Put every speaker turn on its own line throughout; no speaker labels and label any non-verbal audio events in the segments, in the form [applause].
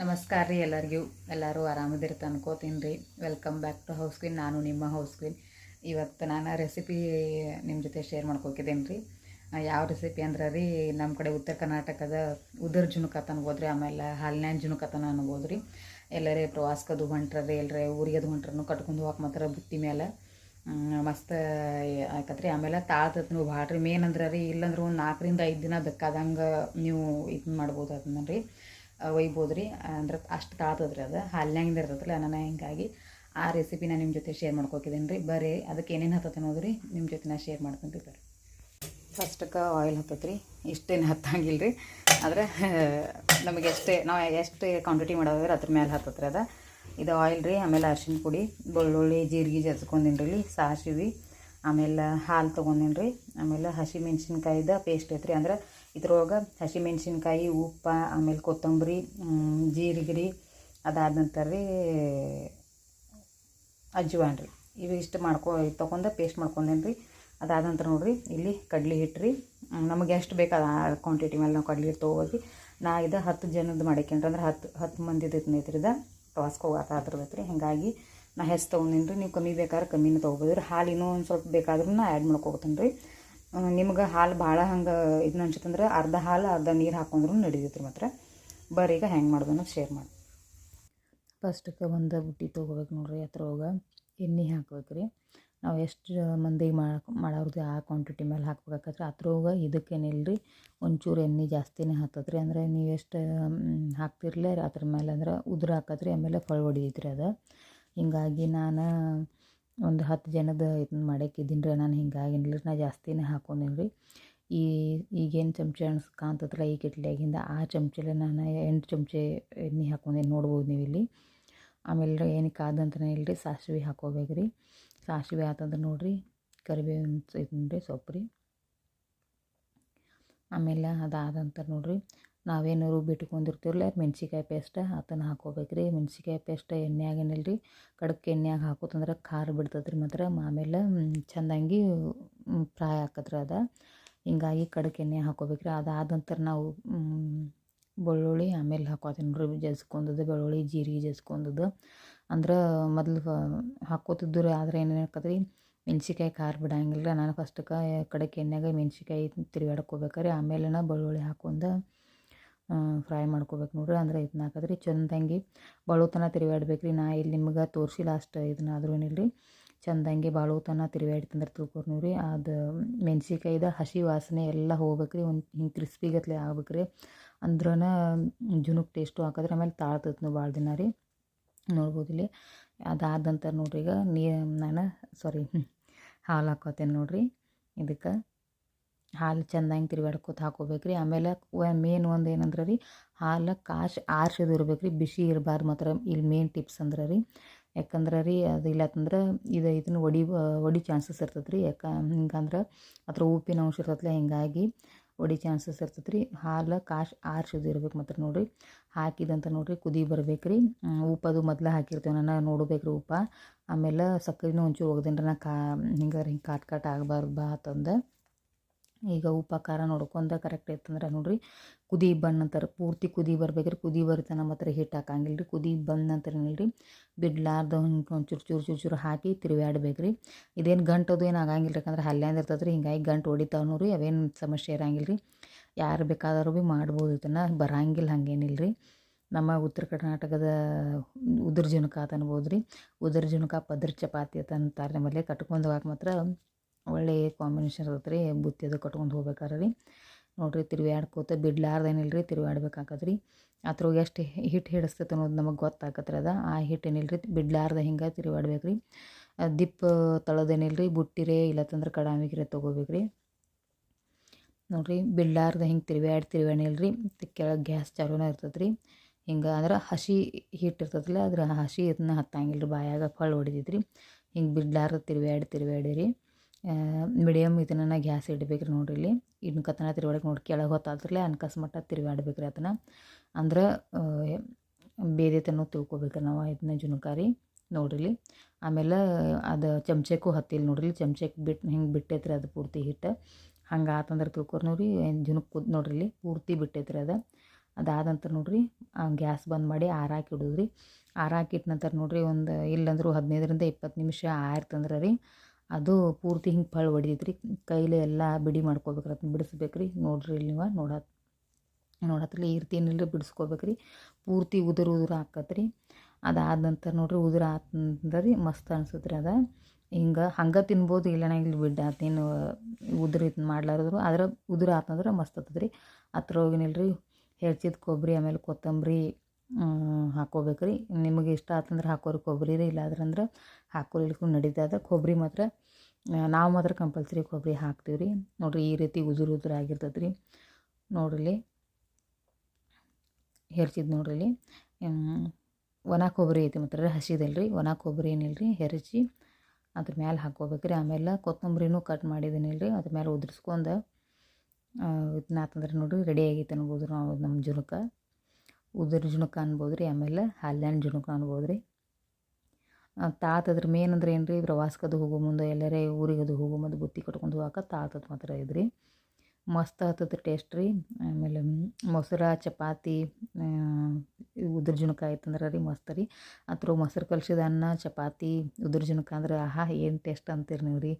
ನಮಸ್ಕಾರ ರೀ ಎಲ್ಲರಿಗೂ. ಎಲ್ಲರೂ ಆರಾಮದಿರ್ತ ಅನ್ಕೋತೀನಿ ರೀ. Welcome back to house queen ನಾನು ನಿಮ್ಮ ಹೌಸ್ ಕ್ವೀನ್ ಇವತ್ತು ನಾನು ರೆಸಿಪಿ ನಿಮ್ಮ ಜೊತೆ ಶೇರ್ ಮಾಡ್ಕೋಕಿದ್ದೀನಿ ರೀ. ಯಾವ ರೆಸಿಪಿ ಅಂದ್ರೆ ರೀ ನಮ್ಮ ಕಡೆ ಉತ್ತರ ಕರ್ನಾಟಕದ ಉದರ್ ಜುನುಕತ ಅನ್ಬೋದು ಆಮೇಲೆ ಹಾಲಿನ ಜುನುಕತನ ಅನ್ಬೋದು ರೀ. ಎಲ್ಲರೇ ಪ್ರವಾಸಕ್ಕದು ಹೊಂಟ್ರಿ ಎಲ್ಲರೇ ಊರಿಗೆದು ಹೊಂಟ್ರೂ ಕಟ್ಕೊಂಡು ಹೋಗಕ್ಕೆ ಮಾತ್ರ ಬುತ್ತಿ ಮೇಲೆ ಮಸ್ತ್ ಆಕತ್ರಿ. ಆಮೇಲೆ ತಾಳ್ತತ್ ಭಾಳ ರೀ. ಮೇನ್ ಅಂದ್ರೆ ರೀ, ಇಲ್ಲಂದ್ರೆ ಒಂದು ನಾಲ್ಕರಿಂದ ಐದು ದಿನ ಬೇಕಾದಂಗೆ ನೀವು ಇದು ಮಾಡ್ಬೋದು ಅದನ್ನ ರೀ. ಒಯ್ಬೋದು ರೀ ಅಂದ್ರೆ ಅಷ್ಟು ತಾಳ್ತದೆ ರೀ ಅದು. ಹಾಲಿನಾಗಿಂದ ಇರ್ತದಲ್ಲ ನಾನು ಹಿಂಗಾಗಿ ಆ ರೆಸಿಪಿ ನಾನು ನಿಮ್ಮ ಜೊತೆ ಶೇರ್ ಮಾಡ್ಕೊಕಿದ್ದೀನಿ ರೀ ಬರೀ ಅದಕ್ಕೆ ಏನೇನು ಹತ್ತತ್ತೆ ಅನ್ನೋದು ರೀ ನಿಮ್ಮ ಜೊತೆ ನಾನು ಶೇರ್ ಮಾಡ್ತೀನಿ ರೀ ಬರ್ರಿ. ಫಸ್ಟಕ್ಕೆ ಆಯಿಲ್ ಹತ್ತತ್ತೆ ರೀ ಇಷ್ಟೇನು ಹತ್ತಂಗಿಲ್ಲ ರೀ ಆದರೆ, ನಮಗೆ ಎಷ್ಟೇ, ನಾವು ಎಷ್ಟು ಕ್ವಾಂಟಿಟಿ ಮಾಡೋದ್ರೆ ಅದ್ರ ಮೇಲೆ ಹತ್ತತ್ರಿ ಅದ. ಇದು ಆಯಿಲ್ ರೀ, ಆಮೇಲೆ ಅರ್ಶಿನ ಪುಡಿ, ಬೆಳ್ಳುಳ್ಳಿ, ಜೀರಿಗೆ ಜಜ್ಕೊಂದಿನಿ ರೀ ಸಾಸಿವೆ, ಆಮೇಲೆ ಹಾಲು ತೊಗೊಂದಿನಿ ರೀ ಆಮೇಲೆ ಹಸಿ ಮೆಣಸಿನ್ಕಾಯಿದ ಪೇಸ್ಟ್ ಐತ್ರಿ. ಅಂದ್ರೆ ಇದ್ರೊಳಗೆ ಹಸಿಮೆಣ್ಸಿನ್ಕಾಯಿ, ಉಪ್ಪ, ಆಮೇಲೆ ಕೊತ್ತಂಬರಿ ಜೀರಿಗೆ ರೀ ಅದಾದ ನಂತರ ರೀ ಅಜ್ವಾನ್ ರೀ ಇವು ಇಷ್ಟು ಮಾಡ್ಕೊ ತೊಗೊಂಡು ಪೇಸ್ಟ್ ಮಾಡ್ಕೊಂಡೇನಿ ರೀ ಅದಾದ ನಂತರ ನೋಡಿರಿ, ಇಲ್ಲಿ ಕಡ್ಲೆ ಹಿಟ್ಟು ರೀ ನಮಗೆ ಎಷ್ಟು ಬೇಕು ಅದು ಆ ಕ್ವಾಂಟಿಟಿ ಮೇಲೆ ನಾವು ಕಡ್ಲೆ ಹಿಟ್ಟು ತೊಗೋಬೋದು ನಾ ಇದು ಹತ್ತು ಜನದ ಮಾಡೇಕೇನ್ರಿ ಅಂದ್ರೆ ಹತ್ತು ಹತ್ತು ಮಂದಿದ ಇದು ಪ್ರವಾಸಕ್ಕೆ ಹೋಗಕ್ಕೆ ಆತಿರ್ತೈತೆ ರೀ ಹೀಗಾಗಿ ನಾ ಹೆಚ್ಚು ತೊಗೊಂಡೇನಿ ರೀ ನೀವು ಕಮ್ಮಿ ಬೇಕಾದ್ರೆ ಕಮ್ಮಿನೂ ತೊಗೋಬೋದು ರೀ ಹಾಲು ಇನ್ನೂ ಒಂದು ಸ್ವಲ್ಪ ಬೇಕಾದ್ರೂ ನಾ ಆ್ಯಡ್ ಮಾಡ್ಕೋತೀನಿ ರೀ ನಿಮ್ಗೆ ಹಾಲು ಭಾಳ ಹಂಗೆ ಇದನ್ನ ಅನ್ಸುತ್ತಂದ್ರೆ ಅರ್ಧ ಹಾಲು, ಅರ್ಧ ನೀರು ಹಾಕೊಂಡ್ರು ನಡೀತೈತೆ ರೀ ಮಾತ್ರ. ಬರ್ರಿ ಈಗ ಹೆಂಗೆ ಮಾಡೋದು ಅನ್ನೋದು ಶೇರ್ ಮಾಡಿ. ಫಸ್ಟಕ್ಕೆ ಒಂದು ಬುಟ್ಟಿ ತೊಗೋಬೇಕು ನೋಡ್ರಿ ಅದ್ರೊಳಗೆ ಎಣ್ಣೆ ಹಾಕ್ಬೇಕು ರೀ ನಾವು ಎಷ್ಟು ಮಂದಿಗೆ ಮಾಡಕ್ಕೆ ಮಾಡೋರ್ದು ಆ ಕ್ವಾಂಟಿಟಿ ಮೇಲೆ ಹಾಕ್ಬೇಕಾದ್ರೆ ಅದ್ರೊಳಗೆ ಇದಕ್ಕೇನಿಲ್ಲ ರೀ ಒಂಚೂರು ಎಣ್ಣೆ ಜಾಸ್ತಿನೇ ಹಾಕತ್ರಿ. ಅಂದರೆ ನೀವು ಎಷ್ಟು ಹಾಕ್ತಿರ್ಲೇ, ಅದ್ರ ಮೇಲೆ ಅಂದ್ರೆ ಉದುರು ಹಾಕತ್ರಿ ಆಮೇಲೆ ಫಳ ಹೊಡಿತೈತ್ರಿ ಅದು. ಹಿಂಗಾಗಿ ನಾನು ಒಂದು ಹತ್ತು ಜನದ ಇದನ್ನ ಮಾಡಕ್ಕಿದ್ದೀನಿ ರೀ, ನಾನು ಹಿಂಗಾಗಿ ಏನಿಲ್ಲ ನಾ ಜಾಸ್ತಿನೇ ಹಾಕೊಂಡೀನಿ ರೀ. ಈ ಈಗೇನು ಚಮಚ ಅನ್ಸ್ ಈಗ ಈ ಕಿಟ್ಲಿಯಾಗಿಂದ ಆ ಚಮಚಲೆ ನಾನು ಎಂಟು ಚಮಚ ಎಣ್ಣೆ ಹಾಕೊಂಡೆ ನೋಡ್ಬೋದು ನೀವು ಇಲ್ಲಿ. ಆಮೇಲೆ ಏನಕ್ಕೆ ಆದಂತನೇ ಇಲ್ಲರಿ ಸಾಸಿವೆ ಹಾಕೋಬೇಕು ರೀ. ಸಾಸಿವೆ ಆತಂದ್ರೆ ನೋಡಿರಿ, ಕರಿಬೇವಿನ ಇದನ್ನ ರೀ ಸೊಪ್ಪು ರೀ. ಆಮೇಲೆ ಅದಾದಂತ ನೋಡ್ರಿ ನಾವೇನು ರುಬ್ಬಿಟ್ಕೊಂಡಿರ್ತೀವಲ್ಲ ಮೆಣ್ಸಿಕಾಯಿ ಪೇಸ್ಟ್ ಅದನ್ನು ಹಾಕೋಬೇಕು ರೀ. ಮೆಣ್ಸಿಕಾಯಿ ಪೇಸ್ಟ್ ಎಣ್ಣೆಯಾಗೇನಿಲ್ಲ ರೀ ಕಡಕ್ಕೆ ಎಣ್ಣೆಯಾಗ ಹಾಕೋತಂದ್ರೆ ಖಾರ ಬಿಡ್ತದ್ರಿ ಮಾತ್ರ. ಆಮೇಲೆ ಚೆಂದಂಗಿ ಫ್ರೈ ಹಾಕಿದ್ರೆ ಅದು. ಹಿಂಗಾಗಿ ಕಡಕ್ಕೆ ಎಣ್ಣೆ ಹಾಕೋಬೇಕು ರೀ. ಅದಾದ ನಂತರ ನಾವು ಬೆಳ್ಳುಳ್ಳಿ ಆಮೇಲೆ ಹಾಕೋತೀನಿ ರುಬ್ಬಿ ಜಜ್ಕೊಂಡದ್ದು ಬೆಳ್ಳುಳ್ಳಿ, ಜೀರಿಗೆ ಜಜ್ಕೊಂಡದ್ದು ಅಂದ್ರೆ ಮೊದಲು ಹಾಕೋತಿದ್ದು ರೀ. ಆದರೆ ಏನೇನು ಹಾಕದ್ರಿ ಮೆಣ್ಸಿಕಾಯಿ ಖಾರ ಬಿಡಂಗಿಲ್ಲ ನಾನು ಫಸ್ಟಕ್ಕೆ ಕಡಕ್ಕೆ ಎಣ್ಣೆಗೆ ಮೆಣ್ಸಿಕಾಯಿ ತಿರುಗಾಡ್ಕೋಬೇಕಾರೆ ಆಮೇಲೆ ಬೆಳ್ಳುಳ್ಳಿ ಹಾಕೊಂಡು ಫ್ರೈ ಮಾಡ್ಕೋಬೇಕು ನೋಡ್ರಿ. ಅಂದ್ರೆ ಇದನ್ನ ಹಾಕಿದ್ರಿ ಚಂದಂಗೆ ಬಾಳುತನ ತಿರುಗಾಡ್ಬೇಕು ರೀ ನಾ ಇಲ್ಲಿ ನಿಮ್ಗೆ ತೋರಿಸಿಲ್ಲ ಅಷ್ಟು ಇದನ್ನ ಆದ್ರೂ ಏನಿಲ್ಲ ಚಂದಂಗಿ ಬಾಳುತನ ತಿರುಗಾಡ್ತಂದ್ರೆ ತಿಳ್ಕೊರಿ ನೀವು ರೀ ಅದು ಮೆಣ್ಸಿಕಾಯ್ದ ಹಸಿ ವಾಸನೆ ಎಲ್ಲ ಹೋಗ್ಬೇಕು ರೀ ಒಂದು ಹಿಂಗೆ ಕ್ರಿಸ್ಪಿಗತ್ಲೆ ಆಗ್ಬೇಕು ರೀ ಅಂದ್ರನ ಜುನುಕ್ ಟೇಸ್ಟು ಹಾಕಿದ್ರೆ ಆಮೇಲೆ ತಾಳ್ತೈತೆ ನೀವು ಭಾಳ ದಿನ ರೀ. ನೋಡ್ಬೋದು ಇಲ್ಲಿ. ಅದಾದಂತಾರೆ ನೋಡ್ರಿ ಈಗ ನೀ, ನಾನು ಸಾರಿ [laughs] ಹಾಲು ಹಾಕೋತೇನೆ ನೋಡ್ರಿ. ಇದಕ್ಕೆ ಹಾಲು ಚೆಂದಂಗೆ ತಿರುಗಾಡ್ಕೊತ ಹಾಕೋಬೇಕು ರೀ ಆಮೇಲೆ ಮೇನ್ ಒಂದು ಏನಂದ್ರೆ ರೀ, ಹಾಲು ಕಾಶ್ ಆರ್ಸೋದು ಇರ್ಬೇಕು ರೀ ಬಿಸಿ ಇರಬಾರ್ದು ಮಾತ್ರ ಇಲ್ಲಿ ಮೇನ್ ಟಿಪ್ಸ್ ಅಂದ್ರೆ ರೀ. ಯಾಕಂದ್ರೆ ರೀ ಅದು ಇಲ್ಲತ್ತಂದ್ರೆ ಇದು ಇದನ್ನು ಒಡಿ ಒಡಿ ಚಾನ್ಸಸ್ ಇರ್ತೈತೆ ರೀ ಯಾಕೆ ಹಿಂಗಂದ್ರೆ ಅದ್ರ ಉಪ್ಪಿನ ಅಂಶ ಇರ್ತೈತಲ್ಲ ಹಿಂಗಾಗಿ ಒಡಿ ಚಾನ್ಸಸ್ ಇರ್ತೈತೆ ರೀ ಹಾಲು ಕಾಶ್ ಆರ್ಸಿದು ಇರ್ಬೇಕು ಮಾತ್ರ ನೋಡಿರಿ. ಹಾಕಿದಂತ ನೋಡಿರಿ ಕುದಿ ಬರ್ಬೇಕು ರೀ ಉಪ್ಪದು ಮೊದಲೇ ಹಾಕಿರ್ತೇವೆ ನಾನು ನೋಡ್ಬೇಕು ರೀ ಉಪ್ಪು. ಆಮೇಲೆ ಸಕ್ಕರೆನೂ ಒಂಚೂರು ಹೋಗ್ದೇನ್ರಿ ನಾ ಕಾ ಹಿಂಗಾರೆ ಹಿಂಗೆ ಕಾಟ್ ಕಾಟ್ ಆಗಬಾರ್ದು ಬಾ ಅಂತಂದು. ಈಗ ಉಪ್ಪು ಖಾರ ನೋಡ್ಕೊಂಡ ಕರೆಕ್ಟ್ ಐತಂದ್ರೆ ನೋಡಿರಿ, ಕುದಿ ಬಂದ ನಂತರ ಪೂರ್ತಿ ಕುದಿ ಬರ್ಬೇಕ್ರಿ, ಕುದಿ ಬರ್ತನ ಮಾತ್ರ ಹಿಟ್ಟು ಹಾಕಂಗಿಲ್ಲ ರೀ ಕುದಿ ಬಂದ ನಂತರ ರೀ ಬಿಡ್ಲಾರ್ದ ಹಿಂಗೆ ಚೂರು ಚೂರು ಚೂರು ಚೂರು ಹಾಕಿ ತಿರುವಾಡ್ಬೇಕು ರೀ ಇದೇನು ಗಂಟದು ಏನು ಆಗಂಗಿಲ್ಲ ಯಾಕಂದ್ರೆ ಹಲ್ಯಾಂದ ಇರ್ತದೆ ರೀ ಹಿಂಗಾಗಿ ಗಂಟು ಹೊಡಿತಾವನು ರೀ ಅವೇನು ಸಮಸ್ಯೆ ಇರಂಗಿಲ್ಲ ರೀ ಯಾರು ಬೇಕಾದರೂ ಭೀ ಮಾಡ್ಬೋದು ಇದನ್ನು, ಬರಂಗಿಲ್ಲ ಹಂಗೇನಿಲ್ಲ ರೀ ನಮ್ಮ ಉತ್ತರ ಕರ್ನಾಟಕದ ಉದುರು ಜುಣಕ ಅಂತ ಅನ್ಬೋದು ರೀ ಉದುರು ಜುಣಕ ಪದ್ರ ಚಪಾತಿ ಅಂತ ಅಂತಾರೆ ನಮ್ಮಲ್ಲಿ, ಕಟ್ಕೊಂಡು ಹೋಗಕ್ಕೆ ಮಾತ್ರ ಒಳ್ಳೆಯ ಕಾಂಬಿನೇಷನ್ ಇರ್ತೈತೆ ರೀ ಬುತ್ತಿ ಅದು ಕಟ್ಕೊಂಡು ಹೋಗ್ಬೇಕಾರೆ ರೀ. ನೋಡಿರಿ ತಿರುವಾಡ್ಕೋತ ಬಿಡ್ಲಾರ್ದೇನಿಲ್ಲ ರೀ ತಿರುವಾಡ್ಬೇಕಾಗತ್ತೆ ರೀ ಅದ್ರೊಳಗೆ ಎಷ್ಟು ಹಿಟ್ಟು ಹಿಡಿಸ್ತೈತೆ ಅನ್ನೋದು ನಮಗೆ ಗೊತ್ತಾಗತ್ತೆ ರೀ ಅದು. ಆ ಹಿಟ್ಟು ಏನಿಲ್ಲ ರೀ ಬಿಡ್ಲಾರ್ದೆ ಹಿಂಗೆ ತಿರುವಾಡ್ಬೇಕು ರೀ ದಿಪ್ಪ ತಳದೇನಿಲ್ಲ ರೀ ಬುಟ್ಟಿರೇ ಇಲ್ಲತ್ತಂದ್ರೆ ಕಡಾಮಿಗಿರೆ ತೊಗೋಬೇಕು ರೀ ನೋಡಿರಿ, ಬಿಡ್ಲಾರ್ದೆ ಹಿಂಗೆ ತಿರುವ್ಯಾಡಿ ತಿರುವ್ಯಾಣಿಲ್ಲ ರೀ ಕೆಳಗೆ ಗ್ಯಾಸ್ ಚಾಲೂನ ಇರ್ತೈತೆ ರೀ ಹಿಂಗೆ ಅಂದ್ರೆ ಹಸಿ ಹಿಟ್ಟು ಇರ್ತದಲ್ಲ ಅದ್ರ ಹಸಿ ಇದನ್ನ ಹತ್ತಂಗಿಲ್ಲ ರೀ ಬಾಯಾಗ ಫಳ್ ಹೊಡಿತೈತೆ ರೀ ಹಿಂಗೆ ಬಿಡ್ಲಾರ್ದ ತಿರುವ್ಯಾಡಿ ತಿರುವ್ಯಾಡಿ ರೀ ಮೀಡಿಯಮ್ ಇದನ್ನ ಗ್ಯಾಸ್ ಇಡ್ಬೇಕು ರೀ ನೋಡ್ರಿ ಇಲ್ಲಿ. ಇನ್ಕತನ ತಿರುವಾಡಕ್ಕೆ ನೋಡಿ ಕೆಳಗೆ ಹೊತ್ತಾದ್ರಲ್ಲೇ ಅನ್ಕಸ್ಮಟ್ಟ ತಿರುವಾಡ್ಬೇಕು ರೀ ಅದನ್ನು. ಅಂದ್ರೆ ಬೇದೇತನೂ ತಿಳ್ಕೊಬೇಕು ನಾವು ಇದನ್ನ ಜುನುಕಾರಿ ನೋಡ್ರಿ ಆಮೇಲೆ ಅದು ಚಮಚಕ್ಕೂ ಹತ್ತಿಲ್ಲ ನೋಡ್ರಿ ಚಮಚಕ್ಕೆ ಬಿಟ್ಟು ಹಿಂಗೆ ಬಿಟ್ಟೈತ್ರಿ ಅದು ಪೂರ್ತಿ ಹಿಟ್ಟು. ಹಂಗೆ ಆತಂದ್ರೆ ತಿಳ್ಕೊರಿ ನೋಡ್ರಿ. ಜುನುಕ್ ಕುದ್ ನೋಡ್ರಿ ಪೂರ್ತಿ ಬಿಟ್ಟೈತ್ರಿ ಅದು. ಅದಾದಂತ ನೋಡ್ರಿ ಗ್ಯಾಸ್ ಬಂದ್ ಮಾಡಿ ಆರಾಕಿ ಇಡೋದ್ರಿ. ಆರಾಕಿಟ್ಟ ನಂತರ ನೋಡಿರಿ ಒಂದು ಇಲ್ಲಂದ್ರೂ ಹದಿನೈದರಿಂದ ಇಪ್ಪತ್ತು ನಿಮಿಷ ಆಯ್ತಂದ್ರೆ ರೀ. ಅದು ಪೂರ್ತಿ ಹಿಂಗೆ ಫಳ್ ಹೊಡಿತೈತ್ರಿ ಕೈಲಿ ಎಲ್ಲ ಬಿಡಿ ಮಾಡ್ಕೋಬೇಕ್ರಿ ಅದನ್ನ ಬಿಡಿಸ್ಬೇಕ್ರಿ. ನೋಡಿರಿ ಇಲ್ಲಿ ನೀವು ನೋಡಾತ್ ನೋಡತ್ತಲ್ಲಿ ಈ ರೀತಿ ಏನಿಲ್ಲ ಬಿಡಿಸ್ಕೋಬೇಕ್ರಿ. ಪೂರ್ತಿ ಉದುರು ಉದುರು ಆಕತ್ರಿ. ಅದಾದ ನಂತರ ನೋಡಿರಿ ಉದುರು ಆತಂದ್ರೆ ರೀ ಮಸ್ತ್ ಅನ್ಸುತ್ತೆ ರೀ ಅದು. ಹಿಂಗೆ ಹಂಗೆ ತಿನ್ಬೋದು ಇಲ್ಲನ ಇಲ್ಲಿ ಬಿಡ್ಡ ಅದೇನು ಉದುರು ಇದು ಮಾಡ್ಲಾರದ್ರು, ಆದ್ರೆ ಉದುರು ಆತಂದ್ರೆ ಮಸ್ತ್ ಆತದ್ರಿ. ರೀ ಅದ್ರ ಹೆಚ್ಚಿದ ಕೊಬ್ಬರಿ ಆಮೇಲೆ ಕೊತ್ತಂಬರಿ ಹಾಕ್ಕೋಬೇಕು ರೀ ನಿಮಗೆ ಇಷ್ಟ ಆತಂದ್ರೆ ಹಾಕೋರಿ. ಕೊಬ್ಬರಿ ರೀ, ಇಲ್ಲಾದ್ರಂದ್ರೆ ಹಾಕೋರಿ. ಇಲ್ಕೊಂಡು ನಡೀತದೆ. ಕೊಬ್ಬರಿ ಮಾತ್ರ ನಾವು ಮಾತ್ರ ಕಂಪಲ್ಸರಿ ಕೊಬ್ಬರಿ ಹಾಕ್ತೀವಿ ರೀ ನೋಡಿರಿ, ಈ ರೀತಿ ಉದುರು ಉದುರು ಆಗಿರ್ತದೆ ರೀ ನೋಡ್ರಿ ಹೆರ್ಚಿದ್ ನೋಡ್ರಿ. ಒಣ ಕೊಬ್ಬರಿ ಐತಿ ಮಾತ್ರ ಹಸಿದಲ್ರಿ. ಒಣ ಕೊಬ್ಬರಿ ಏನಿಲ್ಲ ರೀ ಹೆರಚಿ ಅದ್ರ ಮ್ಯಾಲೆ ಹಾಕೋಬೇಕು ರೀ ಆಮೇಲೆ ಕೊತ್ತಂಬರಿನೂ ಕಟ್ ಮಾಡಿದ್ದೀನಿಲ್ಲ ರೀ ಅದ್ರ ಮೇಲೆ ಉದುರಿಸ್ಕೊಂಡು ಇದನ್ನ ಆತಂದ್ರೆ ನೋಡಿರಿ ರೆಡಿ ಆಗೈತೆ ಅನ್ಬೋದು ನಾವು ನಮ್ಮ ಜುಣಕ ಉದುರು ಜುಣುಕ ಅನ್ಬೋದು ರೀ ಆಮೇಲೆ ಹಾಲಿನ ಜುಣಕ ಅನ್ಬೋದು ರೀ ತಾತದ್ರ ಮೇನ್ ಅಂದ್ರೆ ಏನು ರೀ ಪ್ರವಾಸಕ್ಕದು ಹೋಗೋ ಮುಂದೆ ಎಲ್ಲರೇ ಊರಿಗೆ ಅದು ಹೋಗೋ ಮುಂದೆ ಬುತ್ತಿ ಕಟ್ಕೊಂಡು ಹೋಗಾಕ ತಾತದ ಮಾತ್ರ ಇದ್ರಿ ಮಸ್ತ್ ಆತದ ಟೇಸ್ಟ್ ರೀ. ಆಮೇಲೆ ಮೊಸರು, ಚಪಾತಿ ಉದುರು ಜುಣಕ ಆಯ್ತಂದ್ರೆ ರೀ ಮಸ್ತ್ ರೀ. ಅದ್ರ ಮೊಸರು ಕಲ್ಸಿದ ಅನ್ನ, ಚಪಾತಿ, ಉದುರು ಜುಣಕ ಅಂದ್ರೆ ಆಹಾ ಏನು ಟೇಸ್ಟ್ ಅಂತೀರಿ ನೀವು ರೀ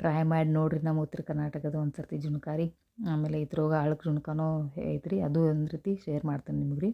ಟ್ರೈ ಮಾಡಿ ನೋಡಿರಿ ನಮ್ಮ ಉತ್ತರ ಕರ್ನಾಟಕದ ಒಂದು ಸರ್ತಿ ಜುಣಕ ರೀ. ಆಮೇಲೆ ಇದ್ರೊಳಗೆ ಆಳು ಜುಣಕನೂ ಐತ್ರಿ ಅದು ಒಂದು ರೀತಿ ಶೇರ್ ಮಾಡ್ತೇನೆ ನಿಮ್ಗೆ ರೀ.